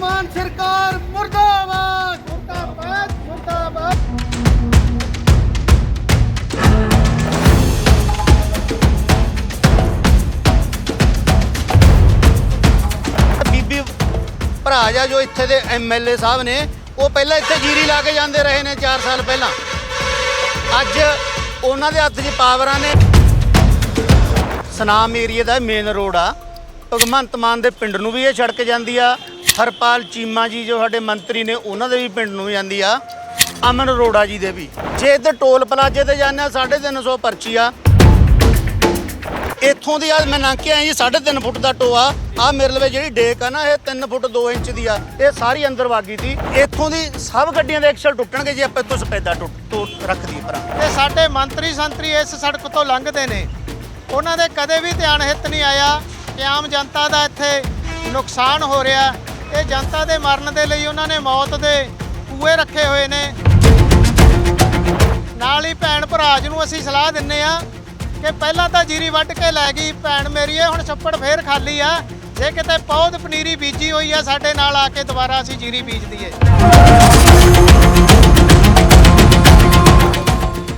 ਮਾਨ ਸਰਕਾਰ ਮੁਰਦਾਬਾਦ। ਮੁਰਦਾਬਾਦ ਮੁਰਦਾਬਾਦ। ਬੀਬੀ ਭਰਾ ਜਾ ਜੋ ਇੱਥੇ ਦੇ ਐਮਐਲਏ ਸਾਹਿਬ ਨੇ, ਉਹ ਪਹਿਲਾਂ ਇੱਥੇ ਜੀਰੀ ਲਾ ਕੇ ਜਾਂਦੇ ਰਹੇ ਨੇ 4 ਸਾਲ ਪਹਿਲਾਂ। ਅੱਜ ਉਹਨਾਂ ਦੇ ਹੱਥ 'ਚ ਪਾਵਰਾਂ ਨੇ। ਸਨਾਮ ਏਰੀਆ ਦਾ ਮੇਨ ਰੋਡ ਆ। ਭਗਵੰਤ ਮਾਨ ਦੇ ਪਿੰਡ ਨੂੰ ਵੀ ਇਹ ਸੜਕ ਜਾਂਦੀ ਆ। ਹਰਪਾਲ ਚੀਮਾ ਜੀ ਜੋ ਸਾਡੇ ਮੰਤਰੀ ਨੇ, ਉਹਨਾਂ ਦੇ ਵੀ ਪਿੰਡ ਨੂੰ ਜਾਂਦੀ ਆ, ਅਮਨ ਅਰੋੜਾ ਜੀ ਦੇ ਵੀ। ਜੇ ਇੱਧਰ ਟੋਲ ਪਲਾਜੇ ਤੇ ਜਾਂਦੇ ਆ 350 ਪਰਚੀ ਆ। ਇੱਥੋਂ ਦੀ ਆ, ਮੈਂ ਲੰਘ ਕੇ ਆਇਆ ਜੀ 3.5 ਫੁੱਟ ਦਾ ਟੋਆ। ਆ ਮੇਰੇ ਲਵੇ ਜਿਹੜੀ ਡੇਕ ਆ ਨਾ, ਇਹ 3 ਫੁੱਟ 2 ਇੰਚ ਦੀ ਆ। ਇਹ ਸਾਰੀ ਅੰਦਰ ਵਾਗੀ ਸੀ ਇੱਥੋਂ ਦੀ ਸਭ ਗੱਡੀਆਂ ਦੇ ਐਕਸਲ ਟੁੱਟਣਗੇ ਜੇ ਆਪਾਂ ਇੱਥੋਂ ਸਪੈਦਾ ਟੁੱਟ ਟੁੱਟ ਰੱਖ ਦਈਏ ਪਰਾਂ ਤੇ ਸਾਡੇ ਮੰਤਰੀ ਸੰਤਰੀ ਇਸ ਸੜਕ ਤੋਂ ਲੰਘਦੇ ਨੇ। ਉਹਨਾਂ ਦੇ ਕਦੇ ਵੀ ਧਿਆਨ ਹਿੱਤ ਨਹੀਂ ਆਇਆ ਕਿ ਆਮ ਜਨਤਾ ਦਾ ਇੱਥੇ ਨੁਕਸਾਨ ਹੋ ਰਿਹਾ। ਇਹ ਜਨਤਾ ਦੇ ਮਰਨ ਦੇ ਲਈ ਉਹਨਾਂ ਨੇ ਮੌਤ ਦੇ ਕੂਏ ਰੱਖੇ ਹੋਏ ਨੇ। ਨਾਲ ਹੀ ਭੈਣ ਭਰਾਜ ਨੂੰ ਅਸੀਂ ਸਲਾਹ ਦਿੰਨੇ ਆ ਕਿ ਪਹਿਲਾਂ ਤਾਂ ਜੀਰੀ ਵੱਢ ਕੇ ਲੈ ਗਈ, ਭੈਣ ਮੇਰੀ, ਇਹ ਹੁਣ ਛੱਪੜ ਫੇਰ ਖਾਲੀ ਆ। ਜੇ ਕਿਤੇ ਪੌਦ ਪਨੀਰੀ ਬੀਜੀ ਹੋਈ ਆ ਸਾਡੇ ਨਾਲ ਆ ਕੇ ਦੁਬਾਰਾ ਅਸੀਂ ਜੀਰੀ ਬੀਜ ਦਈਏ।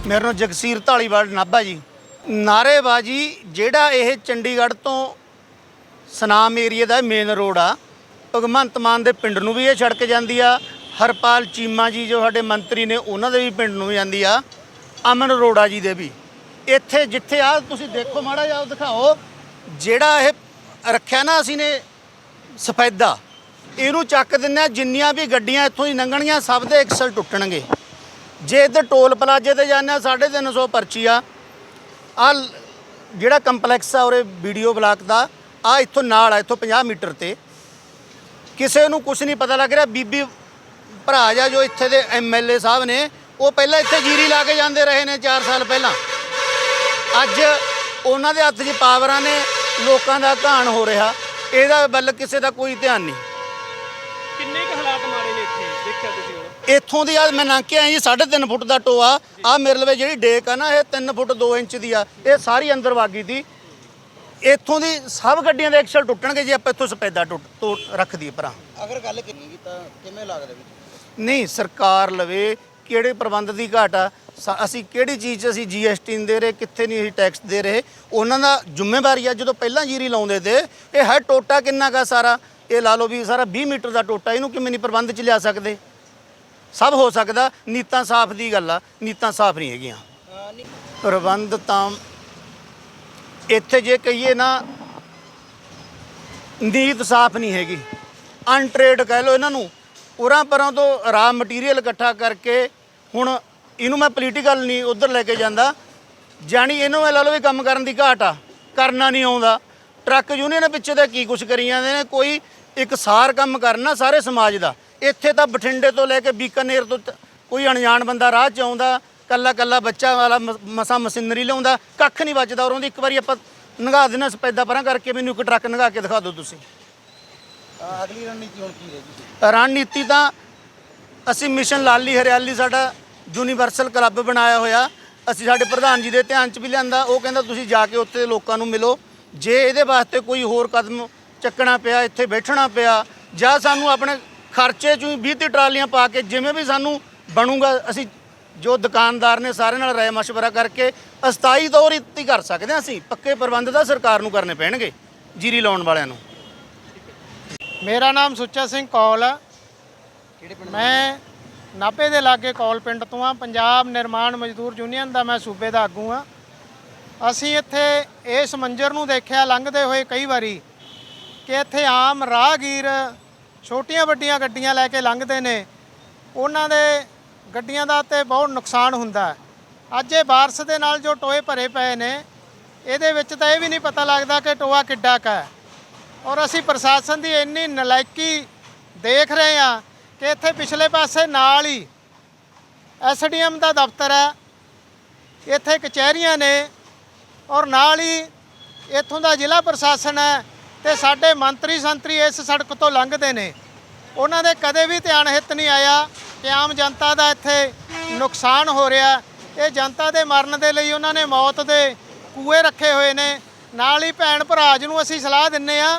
ਮੇਰੇ ਨਾਲ ਜਗਸੀਰ ਢਾਲੀਵਾਲ ਨਾਭਾ ਜੀ। ਨਾਰੇਬਾਜੀ ਜਿਹੜਾ ਇਹ ਚੰਡੀਗੜ੍ਹ ਤੋਂ ਸਨਾਮ ਏਰੀਆ ਦਾ ਮੇਨ ਰੋਡ ਆ ਭਗਵੰਤ ਮਾਨ ਦੇ ਪਿੰਡ ਨੂੰ ਵੀ ਇਹ ਸੜਕ ਜਾਂਦੀ ਆ। ਹਰਪਾਲ ਚੀਮਾ ਜੀ ਜੋ ਸਾਡੇ ਮੰਤਰੀ ਨੇ, ਉਹਨਾਂ ਦੇ ਵੀ ਪਿੰਡ ਨੂੰ ਜਾਂਦੀ ਆ। ਅਮਨ ਅਰੋੜਾ ਜੀ ਦੇ ਵੀ। ਇੱਥੇ ਜਿੱਥੇ ਆ, ਤੁਸੀਂ ਦੇਖੋ ਮਾੜਾ ਜਿਹਾ ਦਿਖਾਓ। ਜਿਹੜਾ ਇਹ ਰੱਖਿਆ ਨਾ ਅਸੀਂ ਨੇ, ਸਫੈਦਾ। ਇਹਨੂੰ ਚੱਕ ਦਿੰਨੇ ਆ, ਜਿੰਨੀਆਂ ਵੀ ਗੱਡੀਆਂ ਇੱਥੋਂ ਦੀ ਲੰਘਣਗੀਆਂ ਸਭ ਦੇ ਐਕਸਲ ਟੁੱਟਣਗੇ। ਜੇ ਇੱਧਰ ਟੋਲ ਪਲਾਜੇ ਤੇ ਜਾਂਦੇ ਆ 350 ਪਰਚੀ ਆ। ਆ ਜਿਹੜਾ ਕੰਪਲੈਕਸ ਆ, ਉਰੇ ਵੀਡੀਓ ਬਲਾਕ ਦਾ, ਆ ਇੱਥੋਂ ਨਾਲ ਆ, ਇੱਥੋਂ 50 ਮੀਟਰ ਤੇ। ਕਿਸੇ ਨੂੰ ਕੁਝ ਨਹੀਂ ਪਤਾ ਲੱਗ ਰਿਹਾ। ਬੀਬੀ ਭਰਾ ਜਾ ਜੋ ਇੱਥੇ ਦੇ ਐਮਐਲਏ ਸਾਹਿਬ ਨੇ ਉਹ ਪਹਿਲਾਂ ਇੱਥੇ ਜੀਰੀ ਲਾ ਕੇ ਜਾਂਦੇ ਰਹੇ ਨੇ 4 ਸਾਲ ਪਹਿਲਾਂ। ਅੱਜ ਉਹਨਾਂ ਦੇ ਹੱਥ 'ਚ ਪਾਵਰਾਂ ਨੇ ਲੋਕਾਂ ਦਾ ਘਾਣ ਹੋ ਰਿਹਾ। ਇਹਦਾ ਵੱਲ ਕਿਸੇ ਦਾ ਕੋਈ ਧਿਆਨ ਨਹੀਂ। ਕਿੰਨੇ ਕੁ ਹਾਲਾਤ ਮਾੜੇ ਨੇ ਇੱਥੇ? ਦੇਖਿਆ ਤੁਸੀਂ ਹੁਣ। ਇੱਥੋਂ ਦੀ ਆ ਮੈਂ ਲੰਘ ਕੇ ਆਇਆ ਜੀ 3.5 ਫੁੱਟ ਦਾ ਟੋਆ। ਆ ਮੇਰੇ ਲਵੇ ਜਿਹੜੀ ਡੇਕ ਆ ਨਾ ਇਹ 3 ਫੁੱਟ 2 ਇੰਚ ਦੀ ਆ। ਇਹ ਸਾਰੀ ਅੰਦਰ ਵਾਗੀ ਸੀ ਇੱਥੋਂ ਦੀ ਸਭ ਗੱਡੀਆਂ ਦੇ ਐਕਸਲ ਟੁੱਟਣਗੇ ਜੇ ਆਪਾਂ ਇੱਥੋਂ ਸਪੈਦਾ ਟੁੱਟ ਟੁੱਟ ਰੱਖ ਦਈਏ ਪਰਾਂ ਅਗਰ ਗੱਲ ਕੀਤੀ ਤਾਂ ਕਿਵੇਂ ਲੱਗਦਾ ਵੀ? ਨਹੀਂ ਸਰਕਾਰ ਲਵੇ ਕਿਹੜੇ ਪ੍ਰਬੰਧ ਦੀ ਘਾਟ ਆ ਸ- ਅਸੀਂ ਕਿਹੜੀ ਚੀਜ਼ 'ਚ ਅਸੀਂ ਜੀਐਸਟੀ ਨਹੀਂ ਦੇ ਰਹੇ ਕਿੱਥੇ ਨਹੀਂ ਅਸੀਂ ਟੈਕਸ ਦੇ ਰਹੇ ਉਹਨਾਂ ਦਾ ਜ਼ਿੰਮੇਵਾਰੀ ਆ ਜਦੋਂ ਪਹਿਲਾਂ ਜੀਰੀ ਲਾਉਂਦੇ ਤੇ ਇਹ ਹੈ ਟੋਟਾ ਕਿੰਨਾ ਕਾ ਸਾਰਾ? ਇਹ ਲਾ ਲਓ ਵੀ ਸਾਰਾ 20 ਮੀਟਰ ਦਾ ਟੋਟਾ ਇਹਨੂੰ ਕਿਵੇਂ ਨਹੀਂ ਪ੍ਰਬੰਧ 'ਚ ਲਿਆ ਸਕਦੇ? ਸਭ ਹੋ ਸਕਦਾ ਨੀਤਾਂ ਸਾਫ਼ ਦੀ ਗੱਲ ਆ ਨੀਤਾਂ ਸਾਫ਼ ਨਹੀਂ ਹੈਗੀਆਂ। ਪ੍ਰਬੰਧ ਤਾਂ ਇੱਥੇ ਜੇ ਕਹੀਏ ਨਾ ਨੀਤ ਸਾਫ਼ ਨਹੀਂ ਹੈਗੀ। ਅਨਟ੍ਰੇਡ ਕਹਿ ਲਓ ਇਹਨਾਂ ਨੂੰ। ਉਰਾਂ ਪਰਾਂ ਤੋਂ ਰਾ ਮਟੀਰੀਅਲ ਇਕੱਠਾ ਕਰਕੇ ਹੁਣ ਇਹਨੂੰ ਮੈਂ ਪੋਲੀਟੀਕਲ ਨਹੀਂ ਉਧਰ ਲੈ ਕੇ ਜਾਂਦਾ। ਜਾਣੀ ਇਹਨੂੰ ਮੈਂ ਲਾ ਲਓ ਵੀ ਕੰਮ ਕਰਨ ਦੀ ਘਾਟ ਆ, ਕਰਨਾ ਨਹੀਂ ਆਉਂਦਾ। ਟਰੱਕ ਯੂਨੀਅਨ ਪਿੱਛੇ ਤਾਂ ਕੀ ਕੁਛ ਕਰੀ ਜਾਂਦੇ ਨੇ, ਕੋਈ ਇੱਕ ਸਾਰ ਕੰਮ ਕਰਨਾ ਸਾਰੇ ਸਮਾਜ ਦਾ। ਇੱਥੇ ਤਾਂ ਬਠਿੰਡੇ ਤੋਂ ਲੈ ਕੇ ਬੀਕਾਨੇਰ ਤੋਂ, ਕੋਈ ਅਣਜਾਣ ਬੰਦਾ ਰਾਹ 'ਚ ਆਉਂਦਾ ਕੱਲਾ ਕੱਲਾ ਬੱਚਾ ਵਾਲਾ ਮਸਾਂ ਮਸ਼ੀਨਰੀ ਲਿਆਉਂਦਾ ਕੱਖ ਨਹੀਂ ਬਚਦਾ ਔਰ ਉਹਦੀ ਇੱਕ ਵਾਰੀ ਆਪਾਂ ਨੰਗਾ ਦੇਣਾ ਸਪੈਦਾ ਪਰਾਂ ਕਰਕੇ ਮੈਨੂੰ ਇੱਕ ਟਰੱਕ ਨੰਗਾ ਕੇ ਦਿਖਾ ਦਿਓ ਤੁਸੀਂ। ਅਗਲੀ ਰਣਨੀਤੀ ਹੁਣ ਕੀ ਰਹੇਗੀ? ਰਣਨੀਤੀ ਤਾਂ ਅਸੀਂ ਮਿਸ਼ਨ ਲਾਲੀ ਹਰਿਆਲੀ ਸਾਡਾ ਯੂਨੀਵਰਸਲ ਕਲੱਬ ਬਣਾਇਆ ਹੋਇਆ। ਅਸੀਂ ਸਾਡੇ ਪ੍ਰਧਾਨ ਜੀ ਦੇ ਧਿਆਨ 'ਚ ਵੀ ਲਿਆਂਦਾ ਉਹ ਕਹਿੰਦਾ ਤੁਸੀਂ ਜਾ ਕੇ ਉੱਥੇ ਲੋਕਾਂ ਨੂੰ ਮਿਲੋ। ਜੇ ਇਹਦੇ ਵਾਸਤੇ ਕੋਈ ਹੋਰ ਕਦਮ ਚੱਕਣਾ ਪਿਆ ਇੱਥੇ ਬੈਠਣਾ ਪਿਆ ਜਾਂ ਸਾਨੂੰ ਆਪਣੇ ਖਰਚੇ 'ਚੋਂ ਹੀ 20 ਤੀਹ ਟਰਾਲੀਆਂ ਪਾ ਕੇ ਜਿਵੇਂ ਵੀ ਸਾਨੂੰ ਬਣੂਗਾ ਅਸੀਂ ਜੋ ਦੁਕਾਨਦਾਰ ਨੇ ਸਾਰੇ ਨਾਲ ਰਾਏ ਮਸ਼ਵਰਾ ਕਰਕੇ ਅਸਥਾਈ ਤੌਰ ਹੀ ਕਰ ਸਕਦੇ ਹਾਂ ਅਸੀਂ। ਪੱਕੇ ਪ੍ਰਬੰਧ ਤਾਂ ਸਰਕਾਰ ਨੂੰ ਕਰਨੇ ਪੈਣਗੇ, ਜੀਰੀ ਲਾਉਣ ਵਾਲਿਆਂ ਨੂੰ। ਮੇਰਾ ਨਾਮ ਸੁੱਚਾ ਸਿੰਘ ਕੌਲ ਆ। ਮੈਂ ਨਾਭੇ ਦੇ ਲਾਗੇ ਕੌਲ ਪਿੰਡ ਤੋਂ ਆ। ਪੰਜਾਬ ਨਿਰਮਾਣ ਮਜ਼ਦੂਰ ਯੂਨੀਅਨ ਦਾ ਮੈਂ ਸੂਬੇ ਦਾ ਆਗੂ ਆ। ਅਸੀਂ ਇੱਥੇ ਇਸ ਮੰਜ਼ਰ ਨੂੰ ਦੇਖਿਆ, ਲੰਘਦੇ ਹੋਏ ਕਈ ਵਾਰੀ ਕਿ ਇੱਥੇ ਆਮ ਰਾਹਗੀਰ ਛੋਟੀਆਂ ਵੱਡੀਆਂ ਗੱਡੀਆਂ ਲੈ ਕੇ ਲੰਘਦੇ ਨੇ। ਉਹਨਾਂ ਦੇ ਗੱਡੀਆਂ ਦਾ ਤੇ ਬਹੁਤ ਨੁਕਸਾਨ ਹੁੰਦਾ ਹੈ। ਅੱਜ ਇਹ ਬਾਰਿਸ਼ ਦੇ ਨਾਲ ਜੋ ਟੋਏ ਭਰੇ ਪਏ ਨੇ, ਇਹਦੇ ਵਿੱਚ ਤਾਂ ਇਹ ਵੀ ਨਹੀਂ ਪਤਾ ਲੱਗਦਾ ਕਿ ਟੋਆ ਕਿੱਡਾ ਕਾ ਹੈ। ਔਰ ਅਸੀਂ ਪ੍ਰਸ਼ਾਸਨ ਦੀ ਇੰਨੀ ਨਲਾਇਕੀ ਦੇਖ ਰਹੇ ਹਾਂ ਕਿ ਇੱਥੇ ਪਿਛਲੇ ਪਾਸੇ ਨਾਲ ਹੀ ਐਸਡੀਐਮ ਦਾ ਦਫ਼ਤਰ ਹੈ। ਇੱਥੇ ਕਚਹਿਰੀਆਂ ਨੇ ਔਰ ਨਾਲ ਹੀ ਇੱਥੋਂ ਦਾ ਜ਼ਿਲ੍ਹਾ ਪ੍ਰਸ਼ਾਸਨ ਹੈ ਤੇ ਸਾਡੇ ਮੰਤਰੀ ਸੰਤਰੀ ਇਸ ਸੜਕ ਤੋਂ ਲੰਘਦੇ ਨੇ। ਉਹਨਾਂ ਦੇ ਕਦੇ ਵੀ ਧਿਆਨ ਹਿੱਤ ਨਹੀਂ ਆਇਆ। ਕਿ ਆਮ ਜਨਤਾ ਦਾ ਇੱਥੇ ਨੁਕਸਾਨ ਹੋ ਰਿਹਾ। ਇਹ ਜਨਤਾ ਦੇ ਮਰਨ ਦੇ ਲਈ ਉਹਨਾਂ ਨੇ ਮੌਤ ਦੇ ਕੂਏ ਰੱਖੇ ਹੋਏ ਨੇ। ਨਾਲ ਹੀ ਭੈਣ ਭਰਾਜ ਨੂੰ ਅਸੀਂ ਸਲਾਹ ਦਿੰਨੇ ਆ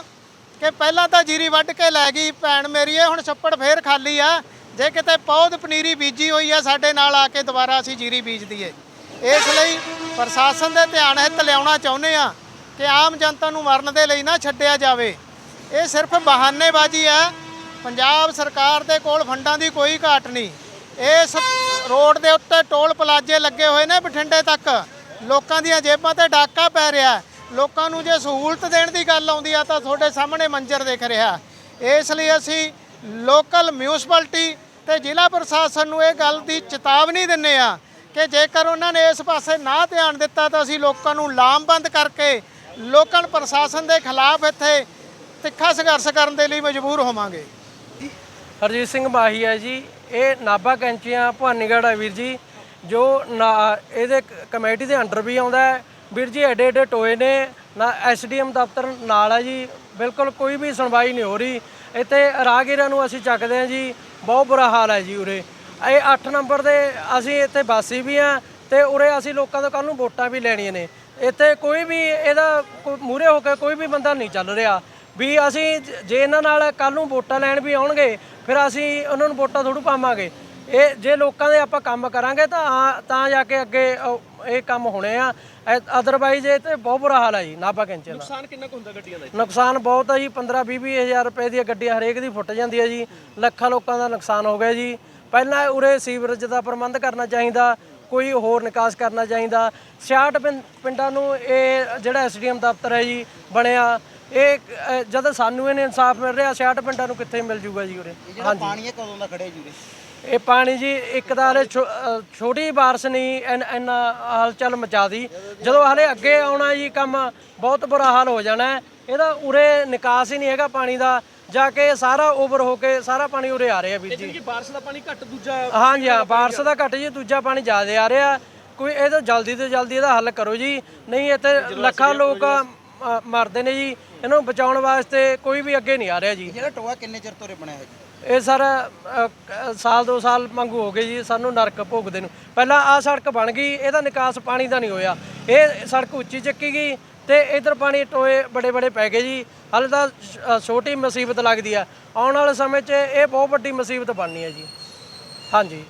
ਕਿ ਪਹਿਲਾਂ ਤਾਂ ਜੀਰੀ ਵੱਢ ਕੇ ਲੈ ਗਈ, ਭੈਣ ਮੇਰੀ, ਇਹ ਹੁਣ ਛੱਪੜ ਫੇਰ ਖਾਲੀ ਆ। ਜੇ ਕਿਤੇ ਪੌਦ ਪਨੀਰੀ ਬੀਜੀ ਹੋਈ ਆ ਸਾਡੇ ਨਾਲ ਆ ਕੇ ਦੁਬਾਰਾ ਅਸੀਂ ਜੀਰੀ ਬੀਜ ਦਈਏ। ਇਸ ਲਈ ਪ੍ਰਸ਼ਾਸਨ ਦੇ ਧਿਆਨ ਹਿੱਤ ਲਿਆਉਣਾ ਚਾਹੁੰਦੇ ਆ ਕਿ ਆਮ ਜਨਤਾ ਨੂੰ ਮਰਨ ਦੇ ਲਈ ਨਾ ਛੱਡਿਆ ਜਾਵੇ। ਇਹ ਸਿਰਫ ਬਹਾਨੇਬਾਜ਼ੀ ਆ। ਪੰਜਾਬ ਸਰਕਾਰ ਦੇ ਕੋਲ ਫੰਡਾਂ ਦੀ ਕੋਈ ਘਾਟ ਨਹੀਂ। ਇਸ ਰੋਡ ਦੇ ਉੱਤੇ ਟੋਲ ਪਲਾਜ਼ੇ ਲੱਗੇ ਹੋਏ ਨੇ ਬਠਿੰਡੇ ਤੱਕ। ਲੋਕਾਂ ਦੀਆਂ ਜੇਬਾਂ ਤੇ ਡਾਕਾ ਪੈ ਰਿਹਾ ਲੋਕਾਂ ਨੂੰ ਜੇ ਸਹੂਲਤ ਦੇਣ ਦੀ ਗੱਲ ਆਉਂਦੀ ਆ ਤਾਂ ਤੁਹਾਡੇ ਸਾਹਮਣੇ ਮੰਜ਼ਰ ਦਿਖ ਰਿਹਾ। ਇਸ ਲਈ ਅਸੀਂ ਲੋਕਲ ਮਿਊਨਿਸਪੈਲਿਟੀ ਤੇ ਜ਼ਿਲ੍ਹਾ ਪ੍ਰਸ਼ਾਸਨ ਨੂੰ ਇਹ ਗੱਲ ਦੀ ਚੇਤਾਵਨੀ ਦਿੰਨੇ ਆ ਕਿ ਜੇਕਰ ਉਹਨਾਂ ਨੇ ਇਸ ਪਾਸੇ ਨਾ ਧਿਆਨ ਦਿੱਤਾ ਤਾਂ ਅਸੀਂ ਲੋਕਾਂ ਨੂੰ ਲਾਮਬੰਦ ਕਰਕੇ ਲੋਕਲ ਪ੍ਰਸ਼ਾਸਨ ਦੇ ਖਿਲਾਫ ਇੱਥੇ ਤਿੱਖਾ ਸੰਘਰਸ਼ ਕਰਨ ਦੇ ਲਈ ਮਜਬੂਰ ਹੋਵਾਂਗੇ। ਹਰਜੀਤ ਸਿੰਘ ਮਾਹੀ ਹੈ ਜੀ। ਇਹ ਨਾਭਾ ਕੈਂਚੀਆਂ ਭਵਾਨੀਗੜ੍ਹ ਹੈ ਵੀਰ ਜੀ, ਜੋ ਨਾ- ਇਹਦੇ ਕ- ਕਮੇਟੀ ਦੇ ਅੰਡਰ ਵੀ ਆਉਂਦਾ ਹੈ। ਵੀਰ ਜੀ, ਐਡੇ ਐਡੇ ਟੋਏ ਨੇ, ਨਾ ਐਸਡੀਐਮ ਦਫ਼ਤਰ ਨਾਲ ਹੈ ਜੀ। ਬਿਲਕੁਲ ਕੋਈ ਵੀ ਸੁਣਵਾਈ ਨਹੀਂ ਹੋ ਰਹੀ। ਇੱਥੇ ਰਾਹਗੀਰਾਂ ਨੂੰ ਅਸੀਂ ਚੱਕਦੇ ਹਾਂ ਜੀ। ਬਹੁਤ ਬੁਰਾ ਹਾਲ ਹੈ ਜੀ ਉਰੇ। ਇਹ 8 ਨੰਬਰ ਦੇ ਅਸੀਂ ਇੱਥੇ ਵਾਸੀ ਵੀ ਆ ਤੇ ਉਰੇ ਅਸੀਂ ਲੋਕਾਂ ਤੋਂ ਕੱਲ ਨੂੰ ਵੋਟਾਂ ਵੀ ਲੈਣੀਆਂ ਨੇ। ਇੱਥੇ ਕੋਈ ਵੀ ਇਹਦਾ ਮੂਰੇ ਹੋ ਕੇ ਕੋਈ ਵੀ ਬੰਦਾ ਨਹੀਂ ਚੱਲ ਰਿਹਾ। ਵੀ ਅਸੀਂ ਜ- ਇਹਨਾਂ ਨਾਲ ਕੱਲ ਨੂੰ ਵੋਟਾਂ ਲੈਣ ਵੀ ਆਉਣਗੇ ਫਿਰ ਅਸੀਂ ਉਹਨਾਂ ਨੂੰ ਵੋਟਾਂ ਥੋੜੂ ਪਾਵਾਂਗੇ। ਇਹ ਜੇ ਲੋਕਾਂ ਦੇ ਆਪਾਂ ਕੰਮ ਕਰਾਂਗੇ ਤਾਂ ਤਾਂ ਜਾ ਕੇ ਅੱਗੇ ਇਹ ਕੰਮ ਹੋਣੇ ਆ। ਅਦਰਵਾਈਜ਼ ਇਹ ਤੇ ਬਹੁਤ ਬੁਰਾ ਹਾਲ ਹੈ ਜੀ ਨਾਭਾ ਕੈਂਚਰ ਦਾ। ਨੁਕਸਾਨ ਕਿੰਨਾ ਕੁ ਹੁੰਦਾ ਗੱਡੀਆਂ ਦਾ? ਨੁਕਸਾਨ ਬਹੁਤ ਹੈ ਜੀ 15 20 ਹਜ਼ਾਰ ਰੁਪਏ ਦੀਆਂ ਗੱਡੀਆਂ ਹਰੇਕ ਦੀ ਫੁੱਟ ਜਾਂਦੀ ਹੈ ਜੀ। ਲੱਖਾਂ ਲੋਕਾਂ ਦਾ ਨੁਕਸਾਨ ਹੋ ਗਿਆ ਜੀ। ਪਹਿਲਾਂ ਉਰੇ ਸੀਵਰੇਜ ਦਾ ਪ੍ਰਬੰਧ ਕਰਨਾ ਚਾਹੀਦਾ ਕੋਈ ਹੋਰ ਨਿਕਾਸ ਕਰਨਾ ਚਾਹੀਦਾ। 66 ਪਿੰ- ਪਿੰਡਾਂ ਨੂੰ ਇਹ ਜਿਹੜਾ ਐਸਡੀਐਮ ਦਫ਼ਤਰ ਹੈ ਜੀ ਬਣਿਆ। ਇਹ ਅ, ਜਦ ਸਾਨੂੰ ਇਹਨੇ ਇਨਸਾਫ ਮਿਲ ਰਿਹਾ 66 ਪਿੰਡਾਂ ਨੂੰ ਕਿੱਥੇ ਮਿਲ ਜੂਗਾ ਜੀ ਉਰੇ? ਇਹ ਜਿਹੜਾ ਪਾਣੀ ਹੈ ਕਦੋਂ ਦਾ ਖੜਿਆ ਜੂਰੇ ਇਹ ਪਾਣੀ ਜੀ ਇੱਕ ਤਾਂ ਹਲੇ ਛੋ- ਅ, ਛੋਟੀ ਬਾਰਿਸ਼ ਨਹੀਂ ਐਨ- ਇੰਨਾ ਹਲਚਲ ਮਚਾ ਦੀ। ਜਦੋਂ ਹਲੇ ਅੱਗੇ ਆਉਣਾ ਜੀ ਕੰਮ ਬਹੁਤ ਬੁਰਾ ਹਾਲ ਹੋ ਜਾਣਾ ਹੈ। ਇਹਦਾ ਉਰੇ ਨਿਕਾਸ ਹੀ ਨਹੀਂ ਹੈਗਾ ਪਾਣੀ ਦਾ। ਜਾ ਕੇ ਸਾਰਾ ਓਵਰ ਹੋ ਕੇ ਸਾਰਾ ਪਾਣੀ ਉਰੇ ਆ ਰਿਹਾ ਵੀਰ ਜੀ। ਕਿ ਬਾਰਿਸ਼ ਦਾ ਪਾਣੀ ਘੱਟ ਦੂਜਾ ਹਾਂਜੀ ਹਾਂ ਬਾਰਿਸ਼ ਦਾ ਘੱਟ ਜੀ ਦੂਜਾ ਪਾਣੀ ਜ਼ਿਆਦਾ ਆ ਰਿਹਾ। ਕੋਈ ਇਹਦਾ ਜਲਦੀ ਤੋਂ ਜਲਦੀ ਇਹਦਾ ਹੱਲ ਕਰੋ ਜੀ। ਨਹੀਂ ਇੱਥੇ ਲੱਖਾਂ ਲੋਕ ਅ, ਮਰਦੇ ਨੇ ਜੀ ਇਹਨਾਂ ਨੂੰ ਬਚਾਉਣ ਵਾਸਤੇ ਕੋਈ ਵੀ ਅੱਗੇ ਨਹੀਂ ਆ ਰਿਹਾ ਜੀ। ਜਿਹੜਾ ਟੋਆ ਕਿੰਨੇ ਚਿਰ ਤੋਂ ਉਰੇ ਬਣਿਆ ਹੈ ਜੀ? ਇਹ ਸਰ ਅ, ਕ- ਸਾਲ ਦੋ ਸਾਲ ਮੰਗੂ ਹੋ ਗਏ ਜੀ ਸਾਨੂੰ ਨਰਕ ਭੋਗਦੇ ਨੂੰ। ਪਹਿਲਾਂ ਆ ਸੜਕ ਬਣ ਗਈ ਇਹਦਾ ਨਿਕਾਸ ਪਾਣੀ ਦਾ ਨਹੀਂ ਹੋਇਆ। ਇਹ ਸੜਕ ਉੱਚੀ ਚੱਕੀ ਗਈ ਤੇ ਇਧਰ ਪਾਣੀ ਟੋਏ ਬੜੇ ਬੜੇ ਪੈ ਗਏ ਜੀ। ਹਾਲੇ ਤਾਂ ਛ- ਅ, ਛੋਟੀ ਮੁਸੀਬਤ ਲੱਗਦੀ ਆ। ਆਉਣ ਵਾਲੇ ਸਮੇਂ 'ਚ ਇਹ ਬਹੁਤ ਵੱਡੀ ਮੁਸੀਬਤ ਬਣਨੀ ਹੈ ਜੀ। ਹਾਂਜੀ।